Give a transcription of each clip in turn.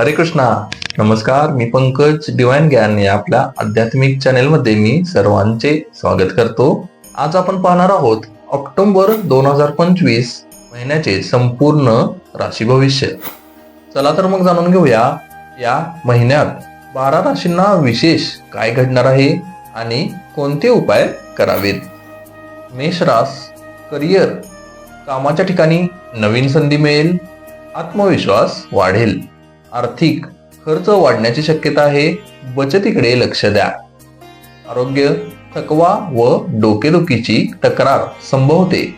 हरे कृष्णा. नमस्कार मी पंकज डिवाइन ज्ञान या आपल्या आध्यात्मिक चॅनेलमध्ये मी सर्वांचे स्वागत करतो. आज आपण पाहणार आहोत ऑक्टोबर दोन हजार पंचवीस महिन्याचे संपूर्ण राशी भविष्य. चला तर मग जाणून घेऊया या महिन्यात बारा राशींना विशेष काय घडणार आहे आणि कोणते उपाय करावेत? मेष रास करिअर कामाच्या ठिकाणी नवीन संधी मिळेल आत्मविश्वास वाढेल. आर्थिक खर्च वाढण्याची शक्यता आहे. बचतीकडे लक्ष द्या. आरोग्य थकवा व डोकेदुखीची तक्रार संभवते.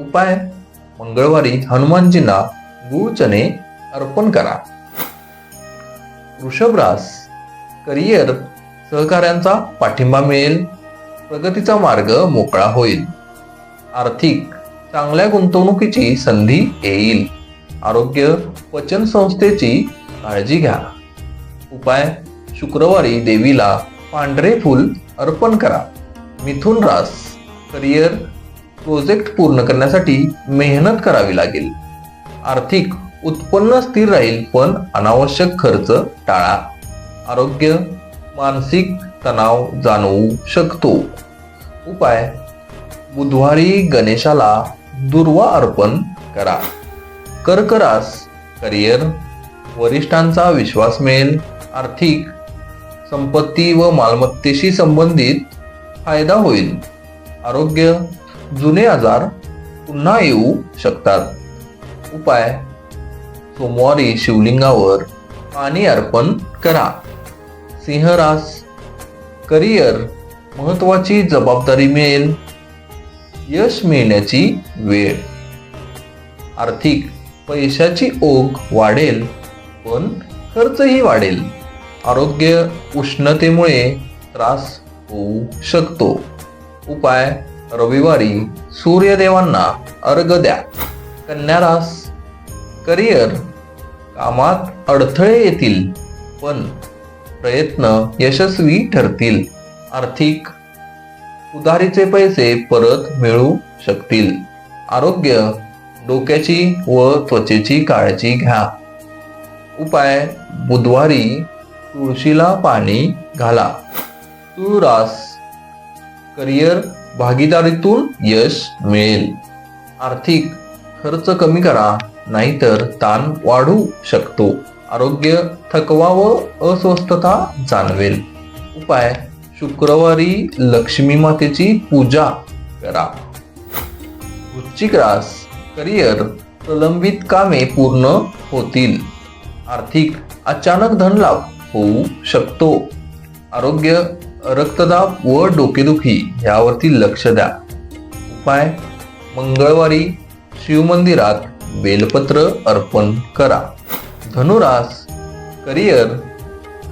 उपाय मंगळवारी हनुमानजींना गुळ अर्पण करा. वृषभरास करिअर सहकाऱ्यांचा पाठिंबा मिळेल. प्रगतीचा मार्ग मोकळा होईल. आर्थिक चांगल्या गुंतवणुकीची संधी येईल. आरोग्य पचन संस्थेची काळजी घ्या. उपाय शुक्रवारी देवीला पांढरे फूल अर्पण करा. मिथुन रास करिअर प्रोजेक्ट पूर्ण करण्यासाठी मेहनत करावी लागेल. आर्थिक उत्पन्न स्थिर राहील पण अनावश्यक खर्च टाळा. आरोग्य मानसिक तणाव जाणवू शकतो. उपाय बुधवारी गणेशाला दुर्वा अर्पण करा. कर्करास करिअर वरिष्ठांचा विश्वास मिळेल आर्थिक संपत्ती व मालमत्तेशी संबंधित फायदा होईल. आरोग्य जुने आजार पुन्हा येऊ शकतात. उपाय सोमवारी शिवलिंगावर पाणी अर्पण करा. सिंहरास करिअर महत्वाची जबाबदारी मिळेल. यश मिळण्याची वेळ. आर्थिक पैशाची ओघ वाढेल पण खर्चही वाढेल. आरोग्य उष्णतेमुळे त्रास होऊ शकतो. उपाय रविवारी सूर्यदेवांना अर्घ द्या. कन्यारास करिअर कामात अडथळे येतील पण प्रयत्न यशस्वी ठरतील. आर्थिक उधारीचे पैसे परत मिळू शकतील. आरोग्य डोक्याची व त्वचेची काळजी घ्या. उपाय बुधवारी तुळशीला पाणी घाला. तुळरास करिअर भागीदारीतून यश मिळेल. आर्थिक खर्च कमी करा नाहीतर ताण वाढू शकतो. आरोग्य थकवा व अस्वस्थता जाणवेल. उपाय शुक्रवारी लक्ष्मी मातेची पूजा करा. वृश्चिक रास करिअर प्रलंबित कामे पूर्ण होतील. आर्थिक अचानक धनलाभ होऊ शकतो. आरोग्य रक्तदाब व डोकेदुखी यावरती लक्ष द्या. उपाय मंगळवारी शिवमंदिरात बेलपत्र अर्पण करा. धनुरास करिअर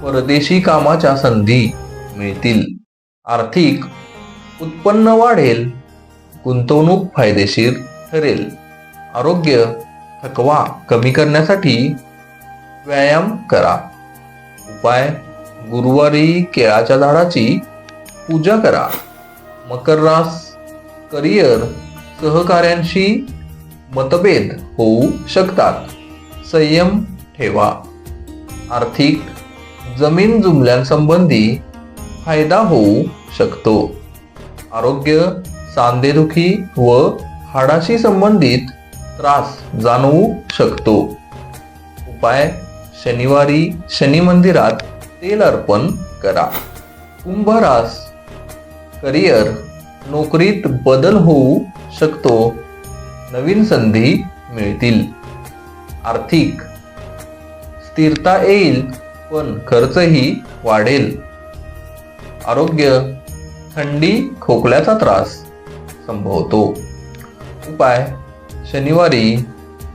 परदेशी कामाच्या संधी मिळतील. आर्थिक उत्पन्न वाढेल. गुंतवणूक फायदेशीर ठरेल. आरोग्य थकवा कमी करण्यासाठी व्यायाम करा. उपाय गुरुवारी केळाच्या झाडाची पूजा करा. मकर रास करिअर सहकाऱ्यांशी मतभेद होऊ शकतात. संयम ठेवा. आर्थिक जमीन जुमल्यांसंबंधी फायदा होऊ शकतो. आरोग्य सांधेदुखी व हाडाशी संबंधित त्रास जाणवू शकतो. उपाय शनिवारी शनी मंदिरात तेल अर्पण करा. कुंभरास करिअर नोकरीत बदल होऊ शकतो. नवीन संधी मिळतील. आर्थिक स्थिरता येईल पण खर्चही वाढेल. आरोग्य थंडी खोकल्याचा त्रास संभवतो. उपाय शनिवारी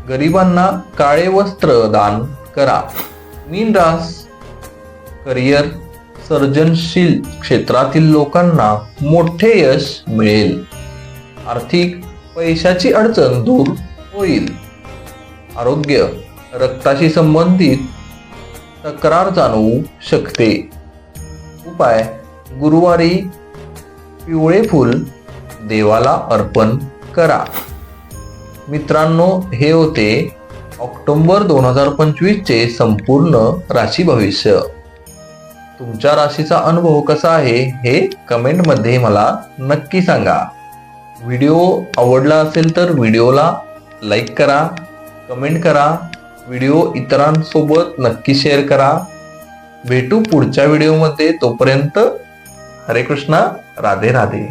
गरिबांना काळे वस्त्र दान करा. मीन रास करिअर सर्जनशील क्षेत्रातील लोकांना मोठे यश मिळेल. आर्थिक पैशाची अडचण दूर होईल. आरोग्य रक्ताशी संबंधित तक्रार जाणवू शकते. उपाय गुरुवारी पिवळे फूल देवाला अर्पण करा. मित्रांनो हे होते ऑक्टोबर दोन हजार पंचवीसचे संपूर्ण राशी भविष्य. तुमच्या राशीचा अनुभव कसा आहे हे कमेंटमध्ये मला नक्की सांगा. व्हिडिओ आवडला असेल तर व्हिडिओला लाईक करा कमेंट करा व्हिडिओ इतरांसोबत नक्की शेअर करा. भेटू पुढच्या व्हिडिओमध्ये तोपर्यंत हरे कृष्णा राधे राधे.